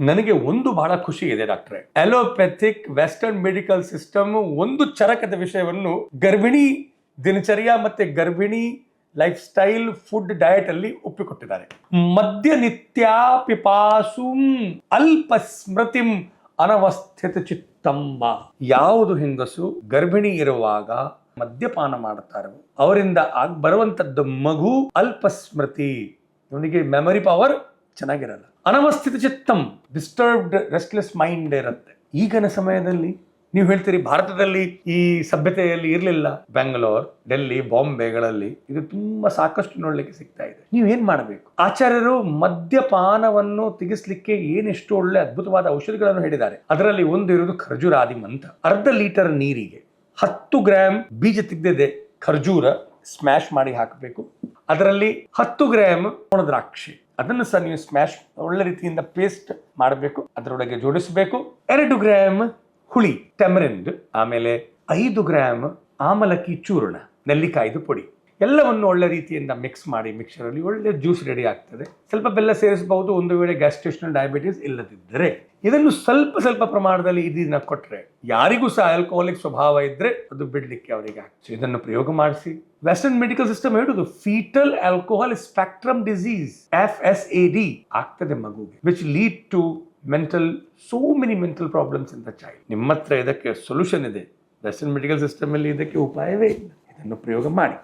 ನನಗೆ ಒಂದು ಬಹಳ ಖುಷಿ ಇದೆ, ಡಾಕ್ಟ್ರೆ. ಅಲೋಪ್ಯಾಥಿಕ್ ವೆಸ್ಟರ್ನ್ ಮೆಡಿಕಲ್ ಸಿಸ್ಟಮ್ ಒಂದು ಚರಕದ ವಿಷಯವನ್ನು ಗರ್ಭಿಣಿ ದಿನಚರ್ಯ ಮತ್ತೆ ಗರ್ಭಿಣಿ ಲೈಫ್ ಸ್ಟೈಲ್ ಫುಡ್ ಡಯಟ್ ಅಲ್ಲಿ ಒಪ್ಪಿಕೊಟ್ಟಿದ್ದಾರೆ. ಮದ್ಯ ನಿತ್ಯಾಪಿಪಾಸುಂ ಅಲ್ಪ ಸ್ಮೃತಿಂ ಅನವಸ್ಥಿತ ಚಿತ್ತಂಬ ಯಾವುದು ಹೆಂಗಸು ಗರ್ಭಿಣಿ ಇರುವಾಗ ಮದ್ಯಪಾನ ಮಾಡ್ತಾರೋ, ಅವರಿಂದ ಆಗ್ ಬರುವಂತದ್ದು ಮಗು ಅಲ್ಪ ಸ್ಮೃತಿ. ಇವನಿಗೆ ಮೆಮರಿ ಪವರ್ ಚೆನ್ನಾಗಿರಲ್ಲ. ಅನವಸ್ಥಿತ ಚಿತ್ತಂ ಡಿಸ್ಟರ್ಬ್ಡ್ ರೆಸ್ಟ್ಲೆಸ್ ಮೈಂಡ್ ಇರುತ್ತೆ. ಈಗಿನ ಸಮಯದಲ್ಲಿ ನೀವು ಹೇಳ್ತೀರಿ, ಭಾರತದಲ್ಲಿ ಈ ಸಭ್ಯತೆಯಲ್ಲಿ ಇರಲಿಲ್ಲ. ಬೆಂಗಳೂರು, ಡೆಲ್ಲಿ ಬಾಂಬೆಗಳಲ್ಲಿ ಇದು ತುಂಬ ಸಾಕಷ್ಟು ನೋಡಲಿಕ್ಕೆ ಸಿಗ್ತಾ ಇದೆ. ನೀವು ಏನ್ ಮಾಡಬೇಕು? ಆಚಾರ್ಯರು ಮದ್ಯಪಾನವನ್ನು ತೆಗೆಸಲಿಕ್ಕೆ ಏನೆಷ್ಟು ಒಳ್ಳೆ ಅದ್ಭುತವಾದ ಔಷಧಿಗಳನ್ನು ಹೇಳಿದ್ದಾರೆ. ಅದರಲ್ಲಿ ಒಂದು ಇರೋದು ಖರ್ಜೂರಾದಿ ಅಂತ ಅರ್ಧ ಲೀಟರ್ ನೀರಿಗೆ ಹತ್ತು ಗ್ರಾಮ್ ಬೀಜ ತೆಗೆದಿದೆ ಖರ್ಜೂರ ಸ್ಮ್ಯಾಶ್ ಮಾಡಿ ಹಾಕಬೇಕು. ಅದರಲ್ಲಿ ಹತ್ತು ಗ್ರಾಮ್ ಒಣ ದ್ರಾಕ್ಷಿ. ಅದನ್ನು ಸಹ ನೀವು ಸ್ಮ್ಯಾಶ್ ಒಳ್ಳೆ ರೀತಿಯಿಂದ ಪೇಸ್ಟ್ ಮಾಡಬೇಕು. ಅದರೊಳಗೆ ಜೋಡಿಸಬೇಕು. ಎರಡು ಗ್ರಾಮ್ ಹುಳಿ ಟೆಮರಿಂಡ್ ಆಮೇಲೆ ಐದು ಗ್ರಾಮ್ ಆಮಲಕ್ಕಿ ಚೂರ್ಣ, ನೆಲ್ಲಿಕಾಯ್ದು ಪುಡಿ. ಎಲ್ಲವನ್ನು ಒಳ್ಳೆ ರೀತಿಯಿಂದ ಮಿಕ್ಸ್ ಮಾಡಿ ಮಿಕ್ಸರಲ್ಲಿ ಒಳ್ಳೆ ಜ್ಯೂಸ್ ರೆಡಿ ಆಗ್ತದೆ. ಸ್ವಲ್ಪ ಬೆಲ್ಲ ಸೇರಿಸಬಹುದು, ಒಂದು ವೇಳೆ ಗ್ಯಾಸ್ಟ್ರೇಷನಲ್ ಡಯಾಬಿಟಿಸ್ ಇಲ್ಲದಿದ್ದರೆ. ಇದನ್ನು ಸ್ವಲ್ಪ ಸ್ವಲ್ಪ ಪ್ರಮಾಣದಲ್ಲಿ ಇದನ್ನ ಕೊಟ್ಟರೆ ಯಾರಿಗೂ ಸಹ ಆಲ್ಕೋಹಾಲಿಕ್ ಸ್ವಭಾವ ಇದ್ದರೆ ಅದು ಬಿಡಲಿಕ್ಕೆ ಅವರಿಗೆ ಆಗ್ತದೆ. ಇದನ್ನು ಪ್ರಯೋಗ ಮಾಡಿಸಿ. ವೆಸ್ಟರ್ನ್ ಮೆಡಿಕಲ್ ಸಿಸ್ಟಮ್ ಹೇಳುದು fetal alcohol spectrum disease F S A D ಆಗ್ತದೆ ಮಗುಗೆ which lead to mental so many mental problems in the child ನಿಮ್ಮ ಇದಕ್ಕೆ ಸೊಲ್ಯೂಷನ್ ಇದೆ. ವೆಸ್ಟರ್ನ್ ಮೆಡಿಕಲ್ ಸಿಸ್ಟಮ್ ಅಲ್ಲಿ ಇದಕ್ಕೆ ಉಪಾಯವೇ ಇಲ್ಲ. ಇದನ್ನು ಪ್ರಯೋಗ ಮಾಡಿ.